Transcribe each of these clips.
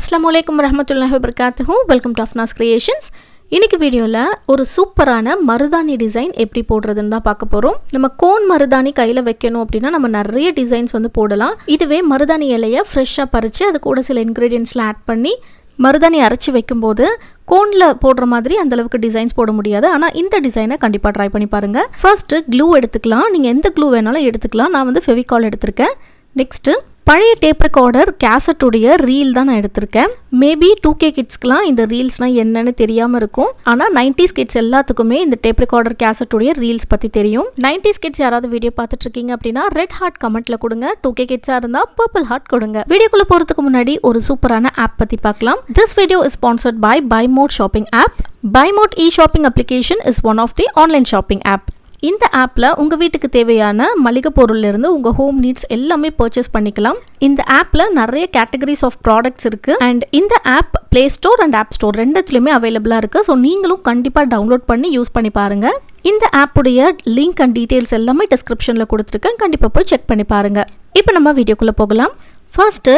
அஸ்லாம் வலைக்கம் ரஹமத்துல்லாஹ் வபர்காத்துஹும் வெல்கம் டு அஃப்னாஸ் கிரியேஷன்ஸ் இன்னைக்கு வீடியோவில் ஒரு சூப்பரான மருதாணி டிசைன் எப்படி போடுறதுன்னு தான் பார்க்க போகிறோம் நம்ம கோன் மருதாணி கையில் வைக்கணும் அப்படின்னா நம்ம நிறைய டிசைன்ஸ் வந்து போடலாம். இதுவே மருதாணி இலையை ஃப்ரெஷ்ஷாக பறித்து அது கூட சில இன்க்ரீடியன்ஸ்லாம் ஆட் பண்ணி மருதாணி அரைச்சி வைக்கும்போது கோனில் போடுற மாதிரி அந்தளவுக்கு டிசைன்ஸ் போட முடியாது. ஆனால் இந்த டிசைனை கண்டிப்பாக ட்ரை பண்ணி பாருங்கள் ஃபர்ஸ்ட்டு க்ளூ எடுத்துக்கலாம். நீங்கள் எந்த க்ளூ வேணாலும் எடுத்துக்கலாம். நான் வந்து ஃபெவிகால் எடுத்திருக்கேன். நெக்ஸ்ட்டு பழைய டேப் ரெக்கார்டர் கேசட்டுடைய ரீல் தான் நான் எடுத்திருக்கேன். மேபி டூ கே கிட்ஸ்க்குலாம் இந்த ரீல்ஸ்னால் என்னன்னு தெரியாமல் இருக்கும். ஆனால் நைன்டிஸ் கிட்ஸ் எல்லாத்துக்குமே இந்த டேப் ரெக்கார்டர் கேசட்டுடைய ரீல்ஸ் பற்றி தெரியும். நைன்டிஸ் கிட்ஸ் யாராவது வீடியோ பார்த்துட்டு இருக்கீங்க அப்படின்னா ரெட் ஹார்ட் கமெண்ட்ல கொடுங்க. டூ கே கிட்ஸாக இருந்தால் பர்பிள் ஹார்ட் கொடுங்க. வீடியோக்குள்ளே போகிறதுக்கு முன்னாடி ஒரு சூப்பரான ஆப் பற்றி பார்க்கலாம். This video is sponsored by by mode shopping app by mode e shopping application is one of the online shopping app இந்த ஆப்பில் உங்கள் வீட்டுக்கு தேவையான மளிகை பொருள்லேருந்து உங்கள் ஹோம் நீட்ஸ் எல்லாமே பர்ச்சேஸ் பண்ணிக்கலாம். இந்த ஆப்பில் நிறைய கேட்டகரிஸ் ஆஃப் ப்ராடக்ட்ஸ் இருக்குது அண்ட் இந்த app play store and app store ரெண்டுத்துலையுமே அவைலபிளாக இருக்குது ஸோ நீங்களும் கண்டிப்பாக டவுன்லோட் பண்ணி யூஸ் பண்ணி பாருங்கள் இந்த ஆப்புடைய லிங்க் அண்ட் டீட்டெயில்ஸ் எல்லாமே டிஸ்கிரிப்ஷனில் கொடுத்துருக்கேன். கண்டிப்பாக போய் செக் பண்ணி பாருங்கள் இப்போ நம்ம வீடியோக்குள்ளே போகலாம். ஃபர்ஸ்ட்டு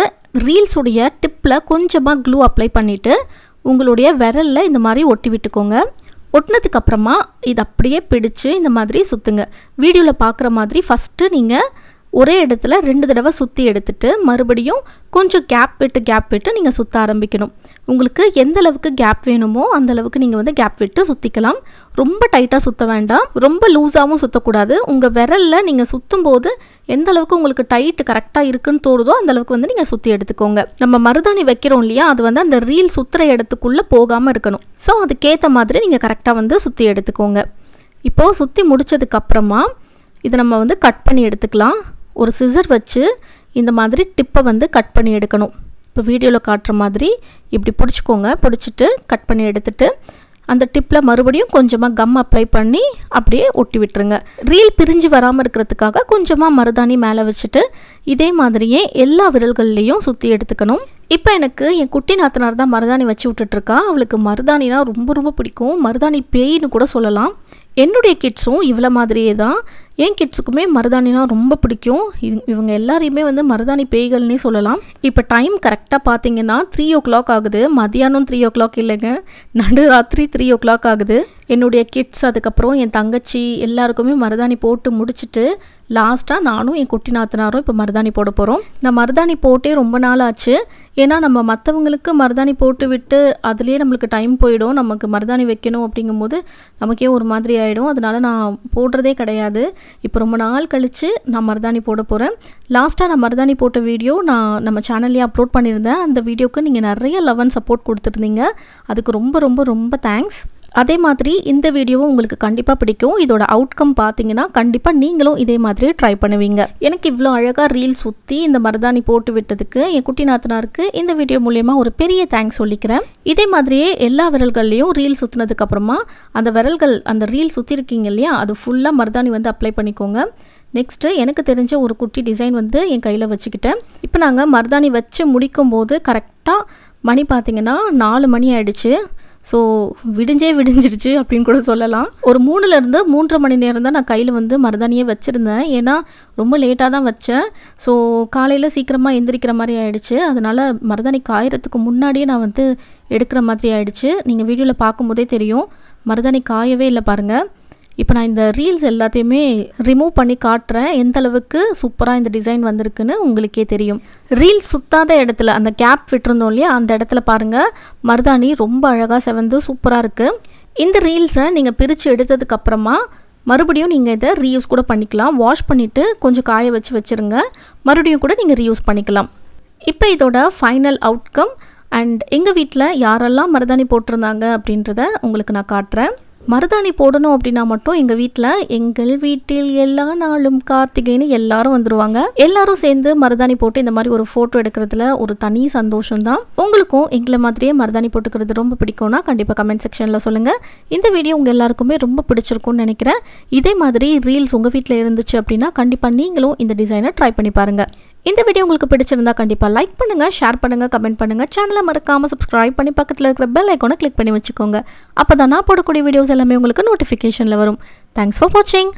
ரீல்ஸுடைய டிப்பில் கொஞ்சமாக க்ளூ அப்ளை பண்ணிவிட்டு உங்களுடைய விரலில் இந்த மாதிரி ஒட்டி விட்டுக்கோங்க. ஒட்டினதுக்கு அப்புறமா இது அப்படியே பிடிச்சு இந்த மாதிரி சுற்றுங்க வீடியோவில் பார்க்குற மாதிரி ஃபஸ்ட்டு நீங்கள் ஒரே இடத்துல ரெண்டு தடவை சுற்றி எடுத்துட்டு மறுபடியும் கொஞ்சம் கேப் விட்டு கேப் விட்டு நீங்கள் சுற்ற ஆரம்பிக்கணும். உங்களுக்கு எந்த அளவுக்கு கேப் வேணுமோ அந்த அளவுக்கு நீங்கள் வந்து கேப் விட்டு சுற்றிக்கலாம் ரொம்ப டைட்டாக சுற்ற வேண்டாம். ரொம்ப லூஸாகவும் சுற்றக்கூடாது உங்கள் விரலில் நீங்கள் சுற்றும் போது எந்த அளவுக்கு உங்களுக்கு டைட் கரெக்டாக இருக்குன்னு தோணுதோ அந்த அளவுக்கு வந்து நீங்கள் சுற்றி எடுத்துக்கோங்க. நம்ம மருதாணி வைக்கிறோம் இல்லையா? அது வந்து அந்த ரீல் சுற்றுற இடத்துக்குள்ளே போகாமல் இருக்கணும். ஸோ அதுக்கேற்ற மாதிரி நீங்கள் கரெக்டாக வந்து சுற்றி எடுத்துக்கோங்க. இப்போது சுற்றி முடிச்சதுக்கப்புறமா இதை நம்ம வந்து கட் பண்ணி எடுத்துக்கலாம். ஒரு சிசர் வச்சு இந்த மாதிரி டிப்பை வந்து கட் பண்ணி எடுக்கணும். இப்போ வீடியோவில் காட்டுற மாதிரி இப்படி பிடிச்சிக்கோங்க. பிடிச்சிட்டு கட் பண்ணி எடுத்துட்டு அந்த டிப்பில் மறுபடியும் கொஞ்சமாக கம் அப்ளை பண்ணி அப்படியே ஒட்டி விட்டுருங்க. ரீல் பிரிஞ்சு வராமல் இருக்கிறதுக்காக கொஞ்சமாக மருதாணி மேலே வச்சுட்டு இதே மாதிரியே எல்லா விரல்கள்லேயும் சுற்றி எடுத்துக்கணும். இப்போ எனக்கு என் குட்டி நாத்தனார் தான் மருதாணி வச்சு விட்டுட்ருக்கா அவளுக்கு மருதாணினா ரொம்ப ரொம்ப பிடிக்கும். மருதாணி பேயின்னு கூட சொல்லலாம். என்னுடைய கிட்ஸும் இவ்வளோ மாதிரியே தான். என் கிட்ஸுக்குமே மருதாணினா ரொம்ப பிடிக்கும். இவங்க எல்லாரையுமே வந்து மருதாணி பேய்கள்னே சொல்லலாம். இப்போ டைம் கரெக்டாக பார்த்தீங்கன்னா த்ரீ ஓ கிளாக் ஆகுது. மதியானம் த்ரீ ஓ கிளாக் இல்லைங்க. நடுராத்திரி த்ரீ ஓ கிளாக் ஆகுது. என்னுடைய கிட்ஸ் அதுக்கப்புறம் என் தங்கச்சி எல்லாருக்குமே மருதாணி போட்டு முடிச்சுட்டு லாஸ்ட்டாக நானும் என் குட்டி நாத்தனாரும் இப்போ மருதாணி போட போகிறோம் நான் மருதாணி போட்டே ரொம்ப நாள் ஆச்சு. ஏன்னா நம்ம மற்றவங்களுக்கு மருதாணி போட்டு விட்டு அதுலேயே நம்மளுக்கு டைம் போயிடும். நமக்கு மருதாணி வைக்கணும் அப்படிங்கும்போது நமக்கே ஒரு மாதிரி ஆகிடும் அதனால் நான் போடுறதே கிடையாது. இப்போ ரொம்ப நாள் கழித்து நான் மருதாணி போட போகிறேன் லாஸ்ட்டாக நான் மருதாணி போட்ட வீடியோ நான் நம்ம சேனல்லையே அப்லோட் பண்ணியிருந்தேன். அந்த வீடியோக்கு நீங்கள் நிறைய லவ் அண்ட் சப்போர்ட் கொடுத்துருந்தீங்க. அதுக்கு ரொம்ப ரொம்ப ரொம்ப தேங்க்ஸ் அதே மாதிரி இந்த வீடியோவும் உங்களுக்கு கண்டிப்பாக பிடிக்கும். இதோட அவுட்கம் பார்த்தீங்கன்னா கண்டிப்பாக நீங்களும் இதே மாதிரி ட்ரை பண்ணுவீங்க. எனக்கு இவ்வளோ அழகாக ரீல் சுற்றி இந்த மருதாணி போட்டு விட்டதுக்கு என் குட்டி நாத்தனாருக்கு இந்த வீடியோ மூலயமா ஒரு பெரிய தேங்க்ஸ் சொல்லிக்கிறேன். இதே மாதிரியே எல்லா விரல்கள்லையும் ரீல் சுற்றினதுக்கு அப்புறமா அந்த விரல்கள் அந்த ரீல் சுற்றிருக்கீங்க இல்லையா அது ஃபுல்லாக மருதாணி வந்து அப்ளை பண்ணிக்கோங்க. நெக்ஸ்ட்டு எனக்கு தெரிஞ்ச ஒரு குட்டி டிசைன் வந்து என் கையில் வச்சுக்கிட்டேன். இப்போ நாங்கள் மருதாணி வச்சு முடிக்கும் போது கரெக்டாக மணி பார்த்தீங்கன்னா நாலு மணி ஆயிடுச்சு. ஸோ விடிஞ்சே விடிஞ்சிருச்சு அப்படின்னு கூட சொல்லலாம். ஒரு மூணுலேருந்து மூன்றரை மணி நேரம் தான் நான் கையில் வந்து மருதாணியே வச்சுருந்தேன். ஏன்னா ரொம்ப லேட்டாக தான் வச்சேன். ஸோ காலையில் சீக்கிரமாக எந்திரிக்கிற மாதிரி ஆயிடுச்சு. அதனால் மருதாணி காயறதுக்கு முன்னாடியே நான் வந்து எடுக்கிற மாதிரி ஆயிடுச்சு. நீங்கள் வீடியோவில் பார்க்கும்போதே தெரியும். மருதாணி காயவே இல்லை பாருங்கள் இப்போ நான் இந்த ரீல்ஸ் எல்லாத்தையுமே ரிமூவ் பண்ணி காட்டுறேன். எந்த அளவுக்கு சூப்பராக இந்த டிசைன் வந்திருக்குன்னு உங்களுக்கே தெரியும். ரீல்ஸ் சுத்தாத இடத்துல அந்த கேப் விட்டுருந்தோம் இல்லையா? அந்த இடத்துல பாருங்கள் மருதாணி ரொம்ப அழகாக செவந்து சூப்பராக இருக்குது இந்த ரீல்ஸை நீங்கள் பிரித்து எடுத்ததுக்கப்புறமா மறுபடியும் நீங்கள் இதை ரீயூஸ் கூட பண்ணிக்கலாம். வாஷ் பண்ணிவிட்டு கொஞ்சம் காய வச்சு வச்சுருங்க. மறுபடியும் கூட நீங்கள் ரீயூஸ் பண்ணிக்கலாம். இப்போ இதோட ஃபைனல் அவுட்கம் அண்ட் எங்கள் வீட்டில் யாரெல்லாம் மருதாணி போட்டிருந்தாங்க அப்படின்றத உங்களுக்கு நான் காட்டுறேன். மருதாணி போடணும் அப்படின்னா மட்டும் எங்கள் வீட்டில் எங்கள் வீட்டில் எல்லா நாளும் கார்த்திகைன்னு எல்லாரும் வந்துருவாங்க. எல்லாரும் சேர்ந்து மருதாணி போட்டு இந்த மாதிரி ஒரு ஃபோட்டோ எடுக்கிறதுல ஒரு தனி சந்தோஷம் தான் உங்களுக்கும் எங்களை மாதிரியே மருதாணி போட்டுக்கிறது ரொம்ப பிடிக்கும்னா கண்டிப்பாக கமெண்ட் செக்ஷனில் சொல்லுங்கள் இந்த வீடியோ உங்கள் எல்லாருக்குமே ரொம்ப பிடிச்சிருக்கும்னு நினைக்கிறேன். இதே மாதிரி ரீல்ஸ் உங்கள் வீட்டில் இருந்துச்சு அப்படின்னா கண்டிப்பாக நீங்களும் இந்த டிசைனை ட்ரை பண்ணி பாருங்கள் இந்த வீடியோ உங்களுக்கு பிடிச்சிருந்தா கண்டிப்பாக லைக் பண்ணுங்கள் ஷேர் பண்ணுங்கள் கமெண்ட் பண்ணுங்கள் சேனலை மறக்காமல் சப்ஸ்கிரைப் பண்ணி பக்கத்தில் இருக்கிற பெல் ஐக்கோனை கிளிக் பண்ணி வச்சுக்கோங்க. அப்போ தான் நான் போடக்கூடிய வீடியோஸ் எல்லாமே உங்களுக்கு நோட்டிஃபிகேஷனில் வரும். தேங்க்ஸ் ஃபார் வாட்சிங்